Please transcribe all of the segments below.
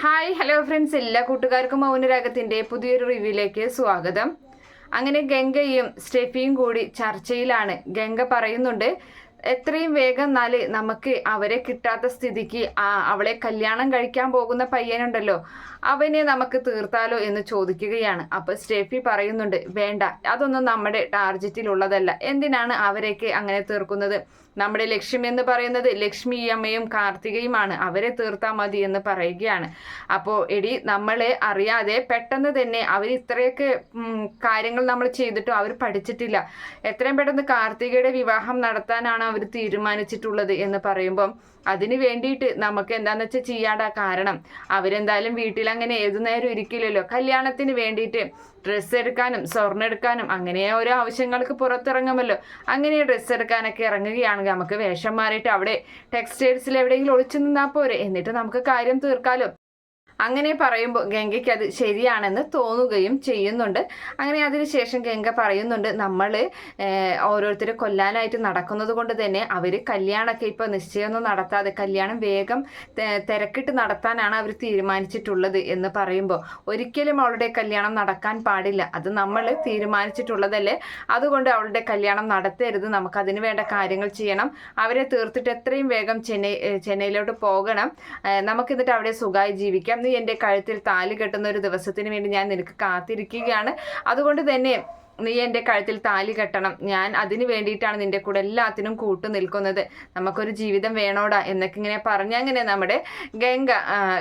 Hi hello friends എല്ലാ കൂട്ടുകാർക്കും മൗനരാഗത്തിന്റെ പുതിയൊരു റിവ്യൂയിലേക്ക് സ്വാഗതം. അങ്ങനെ ഗംഗയും സ്റ്റെഫിയും കൂടി ചർച്ചയിലാണ്. ഗംഗ പറയുന്നുണ്ട് എത്രയും വേഗം നാല് നമുക്ക് അവരെ കിട്ടാത്ത സ്ഥിതിക്ക് ആ അവളെ കല്യാണം കഴിക്കാൻ പോകുന്ന പയ്യനുണ്ടല്ലോ അവനെ നമുക്ക് തീർത്താലോ എന്ന് ചോദിക്കുകയാണ്. അപ്പോൾ സ്റ്റെഫി പറയുന്നുണ്ട് വേണ്ട അതൊന്നും നമ്മുടെ ടാർജറ്റിലുള്ളതല്ല എന്തിനാണ് അവരെയൊക്കെ അങ്ങനെ തീർക്കുന്നത്? നമ്മുടെ ലക്ഷ്യം എന്ന് പറയുന്നത് ലക്ഷ്മി അമ്മയും കാർത്തികയുമാണ്. അവരെ തീർത്താൽ മതി എന്ന് പറയുകയാണ്. അപ്പോൾ എടി നമ്മളെ അറിയാതെ പെട്ടെന്ന് തന്നെ അവർ ഇത്രയൊക്കെ കാര്യങ്ങൾ നമ്മൾ ചെയ്തിട്ടും അവർ പഠിച്ചിട്ടില്ല. എത്രയും പെട്ടെന്ന് കാർത്തികയുടെ വിവാഹം നടത്താനാണ് അവർ തീരുമാനിച്ചിട്ടുള്ളത് എന്ന് പറയുമ്പം അതിന് വേണ്ടിയിട്ട് നമുക്ക് എന്താന്ന് വെച്ചാൽ ചെയ്യാടാ കാരണം അവരെന്തായാലും വീട്ടിൽ അങ്ങനെ ഏതു നേരം ഇരിക്കില്ലല്ലോ. കല്യാണത്തിന് വേണ്ടിയിട്ട് ഡ്രസ്സ് എടുക്കാനും സ്വർണം എടുക്കാനും അങ്ങനെ ഓരോ ആവശ്യങ്ങൾക്ക് പുറത്തിറങ്ങുമല്ലോ. അങ്ങനെ ഡ്രസ്സ് എടുക്കാനൊക്കെ ഇറങ്ങുകയാണെങ്കിൽ നമുക്ക് വേഷം മാറിയിട്ട് അവിടെ ടെക്സ്റ്റൈൽസിൽ എവിടെയെങ്കിലും ഒളിച്ചു നിന്നാൽ പോരെ. എന്നിട്ട് നമുക്ക് കാര്യം തീർക്കാലോ. അങ്ങനെ പറയുമ്പോൾ ഗംഗയ്ക്ക് അത് ശരിയാണെന്ന് തോന്നുകയും ചെയ്യുന്നുണ്ട്. അങ്ങനെ അതിനുശേഷം ഗംഗ പറയുന്നുണ്ട് നമ്മൾ ഓരോരുത്തരെ കൊല്ലാനായിട്ട് നടക്കുന്നത് കൊണ്ട് തന്നെ അവർ കല്യാണമൊക്കെ ഇപ്പോൾ നിശ്ചയമൊന്നും നടത്താതെ കല്യാണം വേഗം തിരക്കിട്ട് നടത്താനാണ് അവർ തീരുമാനിച്ചിട്ടുള്ളത് എന്ന് പറയുമ്പോൾ ഒരിക്കലും അവളുടെ കല്യാണം നടക്കാൻ പാടില്ല. അത് നമ്മൾ തീരുമാനിച്ചിട്ടുള്ളതല്ലേ? അതുകൊണ്ട് അവളുടെ കല്യാണം നടത്തരുത്. നമുക്ക് അതിന് വേണ്ട കാര്യങ്ങൾ ചെയ്യണം. അവരെ തീർത്തിട്ട് എത്രയും വേഗം ചെന്നൈ ചെന്നൈയിലോട്ട് പോകണം. നമുക്കിന്നിട്ട് അവിടെ സുഖമായി ജീവിക്കാം. നീ എന്റെ കഴുത്തിൽ താലി കെട്ടുന്ന ഒരു ദിവസത്തിന് വേണ്ടി ഞാൻ നിനക്ക് കാത്തിരിക്കുകയാണ്. അതുകൊണ്ട് തന്നെ നീ എന്റെ കഴുത്തിൽ താലി കെട്ടണം. ഞാൻ അതിന് വേണ്ടിയിട്ടാണ് നിന്റെ കൂടെ എല്ലാത്തിനും കൂട്ടു നിൽക്കുന്നത്. നമുക്കൊരു ജീവിതം വേണോടാ എന്നൊക്കെ ഇങ്ങനെ പറഞ്ഞങ്ങനെ നമ്മുടെ ഗംഗ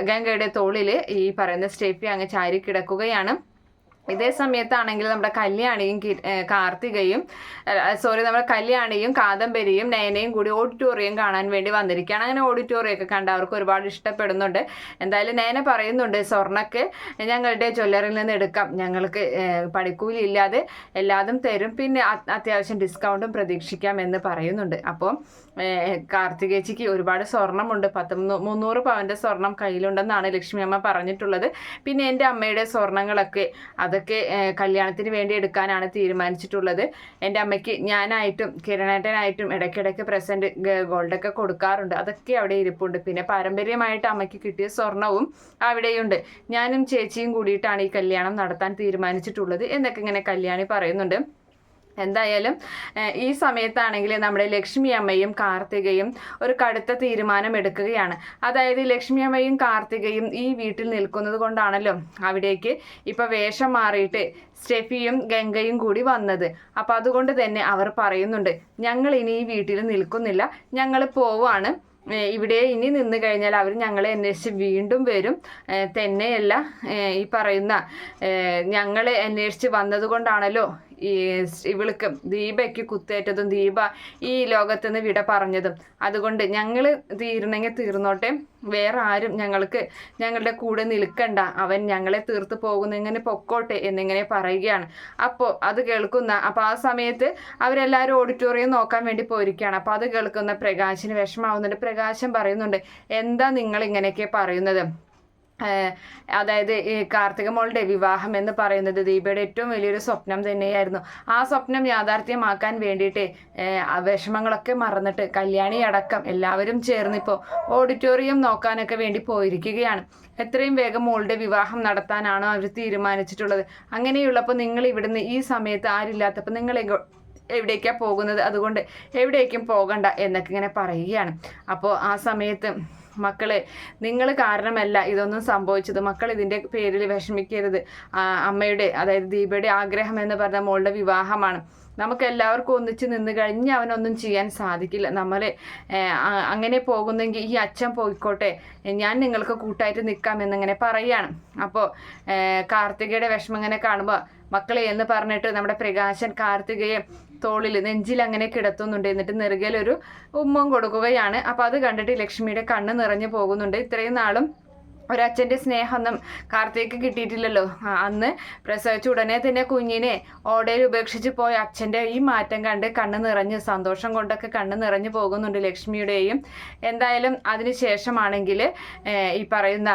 ഗംഗയുടെ തോളിൽ ഈ പറയുന്ന സ്റ്റേപ്പി അങ്ങ് ചാരി കിടക്കുകയാണ്. ഇതേ സമയത്താണെങ്കിൽ നമ്മുടെ കല്യാണിയും കാർത്തികയും സോറി നമ്മുടെ കല്യാണിയും കാദംബരിയും നയനയും കൂടി ഓഡിറ്റോറിയം കാണാൻ വേണ്ടി വന്നിരിക്കുകയാണ്. അങ്ങനെ ഓഡിറ്റോറിയം ഒക്കെ കണ്ട് അവർക്ക് ഒരുപാട് ഇഷ്ടപ്പെടുന്നുണ്ട്. എന്തായാലും നയന പറയുന്നുണ്ട് സ്വർണക്ക് ഞങ്ങളുടെ ജ്വല്ലറിയിൽ നിന്ന് എടുക്കാം. ഞങ്ങൾക്ക് പഠിക്കൂലി ഇല്ലാതെ എല്ലാതും തരും. പിന്നെ അത്യാവശ്യം ഡിസ്കൗണ്ടും പ്രതീക്ഷിക്കാം എന്ന് പറയുന്നുണ്ട്. അപ്പോൾ കാർത്തികേച്ചിക്ക് ഒരുപാട് സ്വർണമുണ്ട്. പത്ത് മുന്നൂ- മുന്നൂറ് പവന്റെ സ്വർണം കയ്യിലുണ്ടെന്നാണ് ലക്ഷ്മി അമ്മ പറഞ്ഞിട്ടുള്ളത്. പിന്നെ എന്റെ അമ്മയുടെ സ്വർണങ്ങളൊക്കെ അതൊക്കെ കല്യാണത്തിന് വേണ്ടി എടുക്കാനാണ് തീരുമാനിച്ചിട്ടുള്ളത്. എന്റെ അമ്മയ്ക്ക് ഞാനായിട്ടും കിരണേട്ടനായിട്ടും ഇടയ്ക്കിടയ്ക്ക് പ്രസന്റ് ഗോൾഡൊക്കെ കൊടുക്കാറുണ്ട്. അതൊക്കെ അവിടെ ഇരിപ്പുണ്ട്. പിന്നെ പാരമ്പര്യമായിട്ട് അമ്മയ്ക്ക് കിട്ടിയ സ്വർണവും അവിടെയുണ്ട്. ഞാനും ചേച്ചിയും കൂടിയിട്ടാണ് ഈ കല്യാണം നടത്താൻ തീരുമാനിച്ചിട്ടുള്ളത് എന്നൊക്കെ ഇങ്ങനെ കല്യാണി പറയുന്നുണ്ട്. എന്തായാലും ഈ സമയത്താണെങ്കിൽ നമ്മുടെ ലക്ഷ്മി അമ്മയും കാർത്തികയും ഒരു കടുത്ത തീരുമാനം എടുക്കുകയാണ്. അതായത് ലക്ഷ്മി അമ്മയും കാർത്തികയും ഈ വീട്ടിൽ നിൽക്കുന്നത് കൊണ്ടാണല്ലോ അവിടേക്ക് ഇപ്പൊ വേഷം മാറിയിട്ട് സ്റ്റെഫിയും ഗംഗയും കൂടി വന്നത്. അപ്പൊ അതുകൊണ്ട് തന്നെ അവർ പറയുന്നുണ്ട് ഞങ്ങൾ ഇനി ഈ വീട്ടിൽ നിൽക്കുന്നില്ല. ഞങ്ങൾ പോവാണ്. ഇവിടെ ഇനി നിന്ന് കഴിഞ്ഞാൽ അവർ ഞങ്ങളെ അന്വേഷിച്ച് വീണ്ടും വരും. തന്നെയല്ല ഈ പറയുന്ന ഞങ്ങളെ അന്വേഷിച്ച് വന്നതുകൊണ്ടാണല്ലോ ഈ ഇവൾക്ക് ദീപയ്ക്ക് കുത്തേറ്റതും ദീപ ഈ ലോകത്ത് നിന്ന് വിട പറഞ്ഞതും. അതുകൊണ്ട് ഞങ്ങൾ തീരണമെങ്കിൽ തീർന്നോട്ടെ. വേറെ ആരും ഞങ്ങൾക്ക് ഞങ്ങളുടെ കൂടെ നിൽക്കണ്ട. അവൻ ഞങ്ങളെ തീർത്ത് പോകുന്ന ഇങ്ങനെ പൊക്കോട്ടെ എന്നിങ്ങനെ പറയുകയാണ്. അപ്പോൾ അത് കേൾക്കുന്ന അപ്പോൾ ആ സമയത്ത് അവരെല്ലാവരും ഓഡിറ്റോറിയം നോക്കാൻ വേണ്ടി പോയിരിക്കുകയാണ്. അപ്പോൾ അത് കേൾക്കുന്ന പ്രകാശിന് വിഷമാവുന്നുണ്ട്. പ്രകാശം പറയുന്നുണ്ട് എന്താ നിങ്ങൾ ഇങ്ങനെയൊക്കെ പറയുന്നത്? അതായത് കാർത്തിക മോളുടെ വിവാഹം എന്ന് പറയുന്നത് ദീപയുടെ ഏറ്റവും വലിയൊരു സ്വപ്നം തന്നെയായിരുന്നു. ആ സ്വപ്നം യാഥാർത്ഥ്യമാക്കാൻ വേണ്ടിയിട്ട് വിഷമങ്ങളൊക്കെ മറന്നിട്ട് കല്യാണി അടക്കം എല്ലാവരും ചേർന്നിപ്പോൾ ഓഡിറ്റോറിയം നോക്കാനൊക്കെ വേണ്ടി പോയിരിക്കുകയാണ്. എത്രയും വേഗം മോളുടെ വിവാഹം നടത്താനാണോ അവർ തീരുമാനിച്ചിട്ടുള്ളത്. അങ്ങനെയുള്ളപ്പോൾ നിങ്ങൾ ഇവിടുന്ന് ഈ സമയത്ത് ആരില്ലാത്തപ്പോൾ നിങ്ങൾ എവിടേക്കാണ് പോകുന്നത്? അതുകൊണ്ട് എവിടേക്കും പോകണ്ട എന്നൊക്കെ ഇങ്ങനെ പറയുകയാണ്. അപ്പോൾ ആ സമയത്ത് മക്കളെ നിങ്ങൾ കാരണമല്ല ഇതൊന്നും സംഭവിച്ചത്. മക്കൾ ഇതിന്റെ പേരിൽ വിഷമിക്കരുത്. അമ്മയുടെ അതായത് ദീപയുടെ ആഗ്രഹം എന്ന് പറഞ്ഞ മോളുടെ വിവാഹമാണ്. നമുക്ക് എല്ലാവർക്കും ഒന്നിച്ച് നിന്ന് കഴിഞ്ഞ് അവനൊന്നും ചെയ്യാൻ സാധിക്കില്ല. നമ്മൾ അങ്ങനെ പോകുന്നെങ്കിൽ ഈ അച്ഛൻ പോയിക്കോട്ടെ. ഞാൻ നിങ്ങൾക്ക് കൂട്ടായിട്ട് നിൽക്കാം എന്നിങ്ങനെ പറയാണ്. അപ്പോൾ കാർത്തികയുടെ വിഷമം ഇങ്ങനെ കാണുമ്പോൾ മക്കളെ എന്ന് പറഞ്ഞിട്ട് നമ്മുടെ പ്രകാശൻ കാർത്തികയെ തോളിൽ നെഞ്ചിൽ അങ്ങനെ കിടത്തുന്നുണ്ട്. എന്നിട്ട് നെറുകയിലൊരു ഉമ്മം കൊടുക്കുകയാണ്. അപ്പോൾ അത് കണ്ടിട്ട് ലക്ഷ്മിയുടെ കണ്ണ് നിറഞ്ഞു പോകുന്നുണ്ട്. ഇത്രയും നാളും ഒരച്ഛന്റെ സ്നേഹമൊന്നും കാർത്തിക് കിട്ടിയിട്ടില്ലല്ലോ. അന്ന് പ്രസവിച്ച ഉടനെ തന്നെ കുഞ്ഞിനെ ഓടയിൽ ഉപേക്ഷിച്ച് പോയ അച്ഛന്റെ ഈ മാറ്റം കണ്ട് കണ്ണ് നിറഞ്ഞ് സന്തോഷം കൊണ്ടൊക്കെ കണ്ണ് നിറഞ്ഞു പോകുന്നുണ്ട് ലക്ഷ്മിയുടെയും. എന്തായാലും അതിന് ശേഷമാണെങ്കിൽ ഈ പറയുന്ന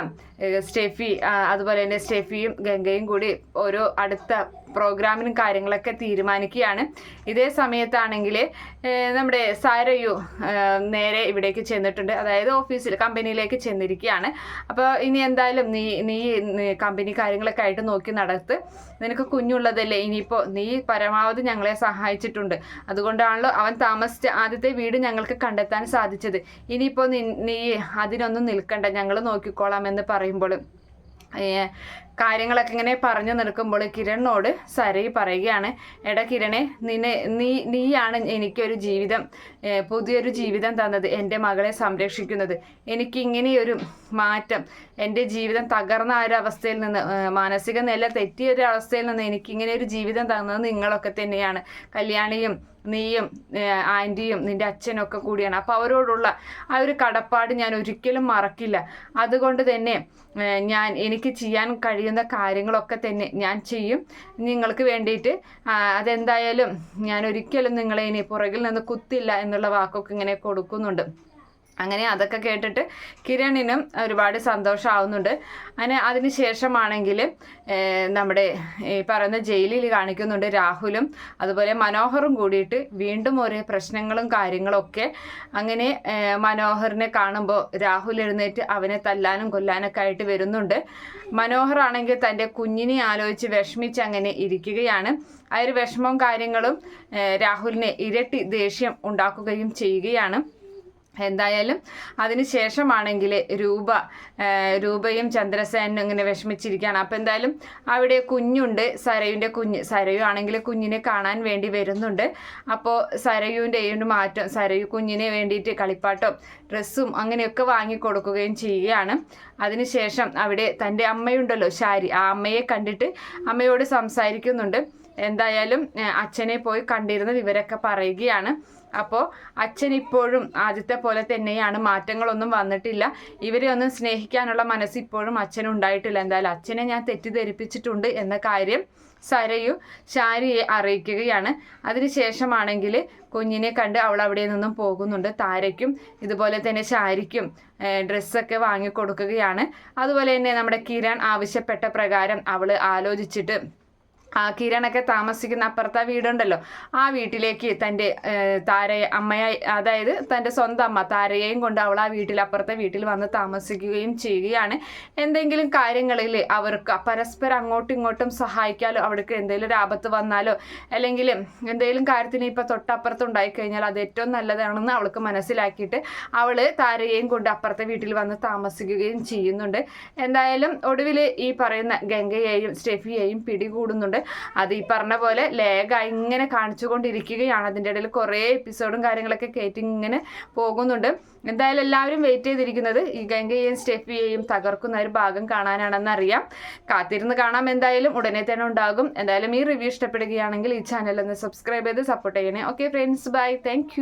സ്റ്റെഫി അതുപോലെ തന്നെ സ്റ്റെഫിയും ഗംഗയും കൂടി ഓരോ അടുത്ത പ്രോഗ്രാമിനും കാര്യങ്ങളൊക്കെ തീരുമാനിക്കുകയാണ്. ഇതേ സമയത്താണെങ്കിൽ നമ്മുടെ സാരയു നേരെ ഇവിടേക്ക് ചെന്നിട്ടുണ്ട്. അതായത് ഓഫീസിൽ കമ്പനിയിലേക്ക് ചെന്നിരിക്കുകയാണ്. അപ്പോൾ ഇനി എന്തായാലും നീ നീ കമ്പനി കാര്യങ്ങളൊക്കെ ആയിട്ട് നോക്കി നടത്ത് നിനക്ക് കുഞ്ഞുള്ളതല്ലേ ഇനിയിപ്പോൾ നീ പരമാവധി ഞങ്ങളെ സഹായിച്ചിട്ടുണ്ട്. അതുകൊണ്ടാണല്ലോ അവൻ താമസിച്ച ആദ്യത്തെ വീട് ഞങ്ങൾക്ക് കണ്ടെത്താൻ സാധിച്ചത്. ഇനിയിപ്പോൾ നീ അതിനൊന്നും നിൽക്കണ്ട ഞങ്ങൾ നോക്കിക്കോളാം എന്ന് പറയുമ്പോൾ കാര്യങ്ങളൊക്കെ ഇങ്ങനെ പറഞ്ഞു നിൽക്കുമ്പോൾ കിരണിനോട് സരയി പറയുകയാണ് എടാ കിരണെ നിന്നെ നീ നീയാണ് എനിക്കൊരു ജീവിതം പുതിയൊരു ജീവിതം തന്നത് എന്റെ മകളെ സംരക്ഷിക്കുന്നത്. എനിക്ക് ഇങ്ങനെയൊരു മാറ്റം എന്റെ ജീവിതം തകർന്ന ഒരു അവസ്ഥയിൽ നിന്ന് മാനസിക നില തെറ്റിയ ഒരു അവസ്ഥയിൽ നിന്ന് എനിക്കിങ്ങനെ ഒരു ജീവിതം തന്നത് നിങ്ങളൊക്കെ തന്നെയാണ്. കല്യാണിയും നീയും ആന്റിയും നിന്റെ അച്ഛനൊക്കെ കൂടിയാണ്. അപ്പോൾ അവരോടുള്ള ആ ഒരു കടപ്പാട് ഞാൻ ഒരിക്കലും മറക്കില്ല. അതുകൊണ്ട് തന്നെ ഞാൻ എനിക്ക് ചെയ്യാൻ കഴിയുന്ന കാര്യങ്ങളൊക്കെ തന്നെ ഞാൻ ചെയ്യും. നിങ്ങൾക്ക് വേണ്ടിയിട്ട് അതെന്തായാലും ഞാൻ ഒരിക്കലും നിങ്ങളെ ഇനി പുറകിൽ നിന്ന് കുത്തില്ല എന്നുള്ള വാക്കൊക്കെ ഇങ്ങനെ കൊടുക്കുന്നുണ്ട്. അങ്ങനെ അതൊക്കെ കേട്ടിട്ട് കിരണിനും ഒരുപാട് സന്തോഷമാവുന്നുണ്ട് അങ്ങനെ അതിന് ശേഷമാണെങ്കിൽ നമ്മുടെ ഈ പറയുന്ന ജയിലിൽ കാണിക്കുന്നുണ്ട് രാഹുലും അതുപോലെ മനോഹറും കൂടിയിട്ട് വീണ്ടും ഓരോ പ്രശ്നങ്ങളും കാര്യങ്ങളൊക്കെ അങ്ങനെ മനോഹറിനെ കാണുമ്പോൾ രാഹുൽ എഴുന്നേറ്റ് അവനെ തല്ലാനും കൊല്ലാനൊക്കെ ആയിട്ട് വരുന്നുണ്ട്. മനോഹർ ആണെങ്കിൽ തന്റെ കുഞ്ഞിനെ ആലോചിച്ച് വിഷമിച്ച് അങ്ങനെ ഇരിക്കുകയാണ്. ആ ഒരു വിഷമവും കാര്യങ്ങളും രാഹുലിനെ ഇരട്ടി ദേഷ്യം ഉണ്ടാക്കുകയും ചെയ്യുകയാണ്. എന്തായാലും അതിനുശേഷമാണെങ്കിൽ രൂപ രൂപയും ചന്ദ്രസേനും ഇങ്ങനെ വിഷമിച്ചിരിക്കുകയാണ്. അപ്പം എന്തായാലും അവിടെ കുഞ്ഞുണ്ട് സരയുന്റെ കുഞ്ഞ് സരയു ആണെങ്കിൽ കുഞ്ഞിനെ കാണാൻ വേണ്ടി വരുന്നുണ്ട്. അപ്പോൾ സരയുവിന്റെ ഒരു മാറ്റം സരയു കുഞ്ഞിനെ വേണ്ടിയിട്ട് കളിപ്പാട്ടോ ഡ്രസ്സും അങ്ങനെയൊക്കെ വാങ്ങി കൊടുക്കുകയും ചെയ്യുകയാണ്. അതിനുശേഷം അവിടെ തന്റെ അമ്മയുണ്ടല്ലോ ശാരി ആ അമ്മയെ കണ്ടിട്ട് അമ്മയോട് സംസാരിക്കുന്നുണ്ട്. എന്തായാലും അച്ഛനെ പോയി കണ്ടിരുന്ന വിവരമൊക്കെ പറയുകയാണ്. അപ്പോൾ അച്ഛൻ ഇപ്പോഴും ആദ്യത്തെ പോലെ തന്നെയാണ്. മാറ്റങ്ങളൊന്നും വന്നിട്ടില്ല. ഇവരെ ഒന്നും സ്നേഹിക്കാനുള്ള മനസ്സ് ഇപ്പോഴും അച്ഛൻ ഉണ്ടായിട്ടില്ല എന്തായാലും അച്ഛനെ ഞാൻ തെറ്റിദ്ധരിപ്പിച്ചിട്ടുണ്ട് എന്ന കാര്യം സരയു ശാരിയെ അറിയിക്കുകയാണ്. അതിനുശേഷമാണെങ്കിൽ കുഞ്ഞിനെ കണ്ട് അവൾ അവിടെ നിന്നും പോകുന്നുണ്ട്. താരയ്ക്കും ഇതുപോലെ തന്നെ ശാരിക്കും ഡ്രസ്സൊക്കെ വാങ്ങിക്കൊടുക്കുകയാണ്. അതുപോലെ തന്നെ നമ്മുടെ കിരൺ ആവശ്യപ്പെട്ട പ്രകാരം അവൾ ആലോചിച്ചിട്ട് ആ കിരണൊക്കെ താമസിക്കുന്ന അപ്പുറത്തെ വീടുണ്ടല്ലോ. ആ വീട്ടിലേക്ക് തന്റെ താരയെ അമ്മയായി അതായത് തന്റെ സ്വന്തം അമ്മ താരയെയും കൊണ്ട് അവൾ ആ വീട്ടിൽ അപ്പുറത്തെ വീട്ടിൽ വന്ന് താമസിക്കുകയും ചെയ്യുകയാണ്. എന്തെങ്കിലും കാര്യങ്ങളിൽ അവർക്ക് പരസ്പരം അങ്ങോട്ടും ഇങ്ങോട്ടും സഹായിക്കാലോ അവർക്ക് എന്തെങ്കിലും ഒരു ആപത്ത് വന്നാലോ അല്ലെങ്കിൽ എന്തെങ്കിലും കാര്യത്തിന് ഇപ്പോൾ തൊട്ടപ്പുറത്ത് ഉണ്ടായിക്കഴിഞ്ഞാൽ അത് ഏറ്റവും നല്ലതാണെന്ന് അവൾക്ക് മനസ്സിലാക്കിയിട്ട് അവൾ താരയെയും കൊണ്ട് അപ്പുറത്തെ വീട്ടിൽ വന്ന് താമസിക്കുകയും ചെയ്യുന്നുണ്ട്. എന്തായാലും ഒടുവിൽ ഈ പറയുന്ന ഗംഗയെയും സ്റ്റെഫിയെയും പിടികൂടുന്നുണ്ട്. അത് ഈ പറഞ്ഞ പോലെ ലേഖ ഇങ്ങനെ കാണിച്ചുകൊണ്ടിരിക്കുകയാണ്. അതിന്റെ ഇടയിൽ കുറേ എപ്പിസോഡും കാര്യങ്ങളൊക്കെ കയറ്റി ഇങ്ങനെ പോകുന്നുണ്ട്. എന്തായാലും എല്ലാവരും വെയിറ്റ് ചെയ്തിരിക്കുന്നത് ഈ ഗംഗയെയും സ്റ്റെഫിയെയും തകർക്കുന്ന ഒരു ഭാഗം കാണാനാണെന്ന് അറിയാം. കാത്തിരുന്ന് കാണാം എന്തായാലും. ഉടനെ തന്നെ ഉണ്ടാകും. എന്തായാലും ഈ റിവ്യൂ ഇഷ്ടപ്പെടുകയാണെങ്കിൽ ഈ ചാനൽ ഒന്ന് സബ്സ്ക്രൈബ് ചെയ്ത് സപ്പോർട്ട് ചെയ്യണേ. Okay friends bye thank